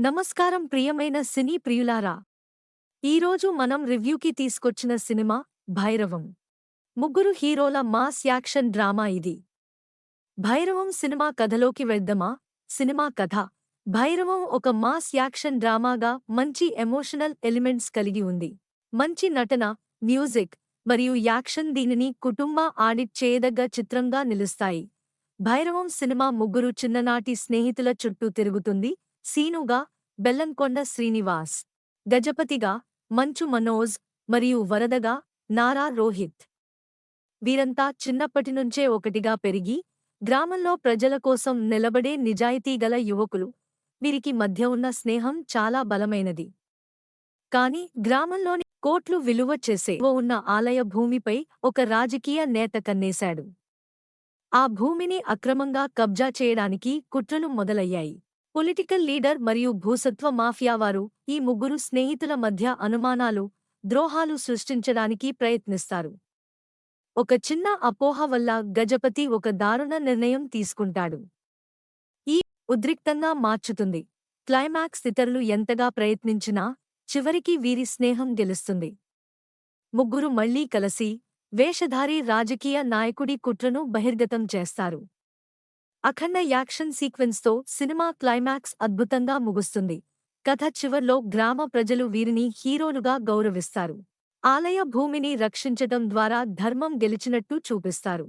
నమస్కారం ప్రియమైన సినీ ప్రియులారా. ఈరోజు మనం రివ్యూకి తీసుకొచ్చిన సినిమా భైరవం. ముగ్గురు హీరోల మాస్ యాక్షన్ డ్రామా ఇది. భైరవం సినిమా కథలోకి వెళ్దామా? సినిమా కథ. భైరవం ఒక మాస్ యాక్షన్ డ్రామాగా మంచి ఎమోషనల్ ఎలిమెంట్స్ కలిగి ఉంది. మంచి నటన మ్యూజిక్ మరియు యాక్షన్ దీనిని కుటుంబ ఆడిట్ చేయదగ్గ చిత్రంగా నిలుస్తాయి. భైరవం సినిమా ముగ్గురు చిన్ననాటి స్నేహితుల చుట్టూ తిరుగుతుంది. సీనుగా బెల్లంకొండ శ్రీనివాస్ గజపతిగా మంచు మనోజ్ మరియు వరదగా నారా రోహిత్. వీరంతా చిన్నప్పటినుంచే ఒకటిగా పెరిగి గ్రామంలో ప్రజల కోసం నిలబడే నిజాయితీగల యువకులు. వీరికి మధ్య ఉన్న స్నేహం చాలా బలమైనది. కాని గ్రామంలోని కోట్లు విలువ చేసే ఓ ఉన్న ఆలయ భూమిపై ఒక రాజకీయ నేత కన్నేశాడు. ఆ భూమిని అక్రమంగా కబ్జా చేయడానికి కుట్రలు మొదలయ్యాయి. పొలిటికల్ లీడర్ మరియు భూసత్వ మాఫియావారు ఈ ముగ్గురు స్నేహితుల మధ్య అనుమానాలు ద్రోహాలు సృష్టించడానికి ప్రయత్నిస్తారు. ఒక చిన్న అపోహ వల్ల గజపతి ఒక దారుణ నిర్ణయం తీసుకుంటాడు. ఈ ఉద్రిక్తంగా మార్చుతుంది. క్లైమాక్స్ ఇతరులు ఎంతగా ప్రయత్నించినా చివరికి వీరి స్నేహం గెలుస్తుంది. ముగ్గురు మళ్ళీ కలిసి వేషధారి రాజకీయ నాయకుడి కుట్రను బహిర్గతం చేస్తారు. అఖండ యాక్షన్ సీక్వెన్స్తో సినిమా క్లైమాక్స్ అద్భుతంగా ముగుస్తుంది. కథ చివర్లో గ్రామ ప్రజలు వీరిని హీరోలుగా గౌరవిస్తారు. ఆలయ భూమిని రక్షించటం ద్వారా ధర్మం గెలిచినట్టు చూపిస్తారు.